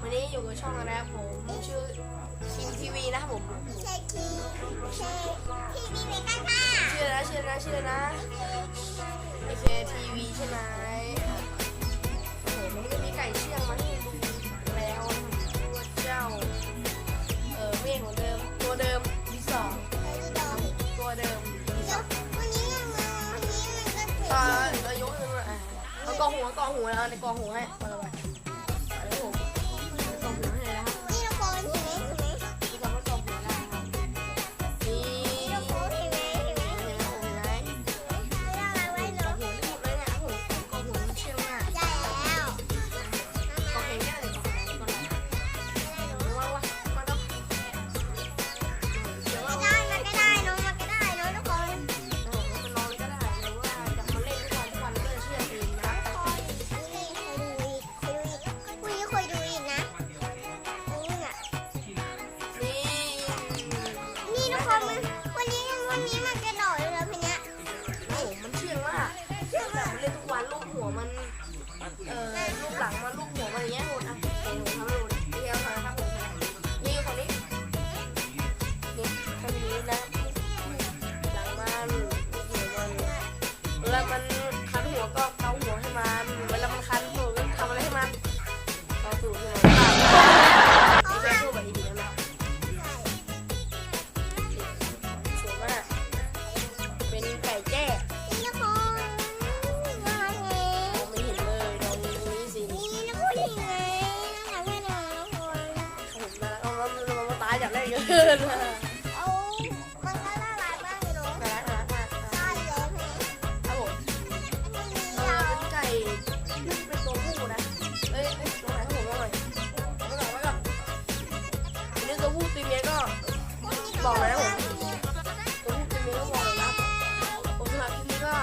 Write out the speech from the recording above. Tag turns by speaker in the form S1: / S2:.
S1: วันนี้อยู่กับช่องนะครับผมชื่อคิมทีวีนะครับผม
S2: เชคีเชทีวีเมกาค่ะ
S1: ชื่ออะไรนะชื่ออะไรนะชื่ออะไรนะเอเคทีวีใช่ไหมโอ้โหวันนี้ก็มีไก่เชียงมาให้ดูแล้วตัวเจ้าเออเมฆของเดิมตัวเดิมดีสอง
S2: ดูดอง
S1: ตัวเดิมดีส
S2: แล้
S1: อ
S2: ว
S1: ง
S2: วันนี้ยังมาวันนี้มันก็เกิด
S1: อ่าเรายกขึ้นมาอะเอากองหัวกองหัวแล้วในกองหัวให้ นี้วัน
S2: นี้มัน
S1: กระ
S2: โดดเลยพีเนี้ย
S1: โอ้โหมันเชื่องมากแบบมันเล่นทุกวันลูกหัวมัน เอ่อลูกหลังมันลูกหัวมันอย่างเงี้ยหมดอะ กินออมันก็ละน่ารัการักน่านารักน่เยอะเลยครับผมเออเป็นไก่เป็
S2: นตัวผู้นะ
S1: เอ้
S2: ยตัวไหนครับ
S1: ผมว่าหน่อยก็บอกไว้ก่อน
S2: อันนี้ตัวู้ตีเมีย
S1: ก็บอก
S2: เลย
S1: นะผมตัวผู้ตีเมียก็บอกเลยนะผมสำหรับคลิปนี้ก็